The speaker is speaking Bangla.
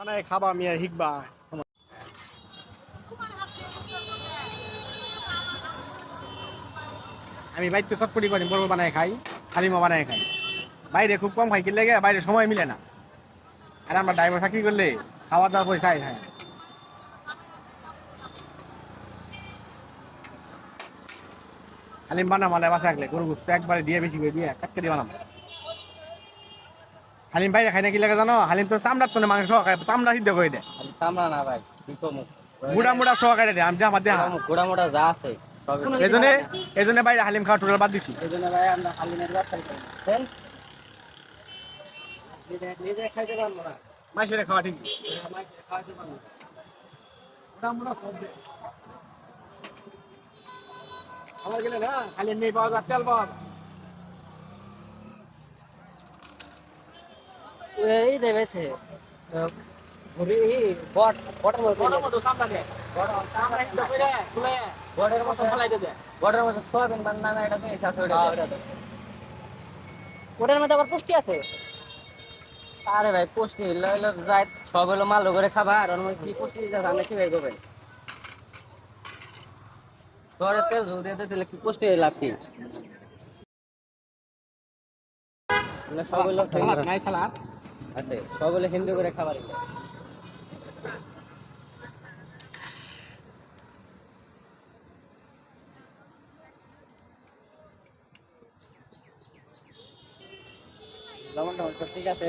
বানায় খাবা, মিয়া হিকবা আমি বাইতে চটপটি করি বড় বানায় খাই হালিমা বানায় খাই। বাইরে খুব কম খাই কিনলে বাইরে সময় মিলে না। আর আমরা ড্রাইভার চাকরি করলে খাওয়া দাওয়া পয়সা হ্যাঁ। হালিম বানা মালে বাসা গরু একবারে দিয়ে বেশি করে দিয়ে কাটকে দিয়ে বানাবো হালিম বাইরে খাই না কি লাগে জানো? হালিম তো চামড়ার তো মাংস খায় চামড়া সিদ্ধ করে দেয় চামড়া না ভাই কি কমু? মুড়া মুড়া সহকারে দেয় আমি আমার দেহা গোড়া মোটা যা আছে জন্য বাইরে হালিম খাওয়া টোটাল বাদ দিছি। এই জন্য ভাই আমরা হালিমের? নিজে- খাইতে পারব না। মাইসেরে খাওয়া ঠিক খাওয়াতে পারব। আমার গেলে না হালিম নেই পাওয়া যায় তেল পাওয়া যায় এই দেবেছে ঘুরি বট বটের মতো বটের মতো বটের মতো সোয়াবিন বান্না না এটা তুমি শেষ ওটার মধ্যে আবার পুষ্টি আছে? আরে ভাই পুষ্টি। লইল যাই সব হলো মাল করে খাবার ওর মধ্যে কি পুষ্টি দিতে আপনি কি ভাই করবেন? শহরের তেল ঝুল দিয়ে দিলে কি পুষ্টি লাভ কি? সব হলো নাই সালাদ। আছে সব হলো হিন্দু করে খাবার। লবণ ঠিক আছে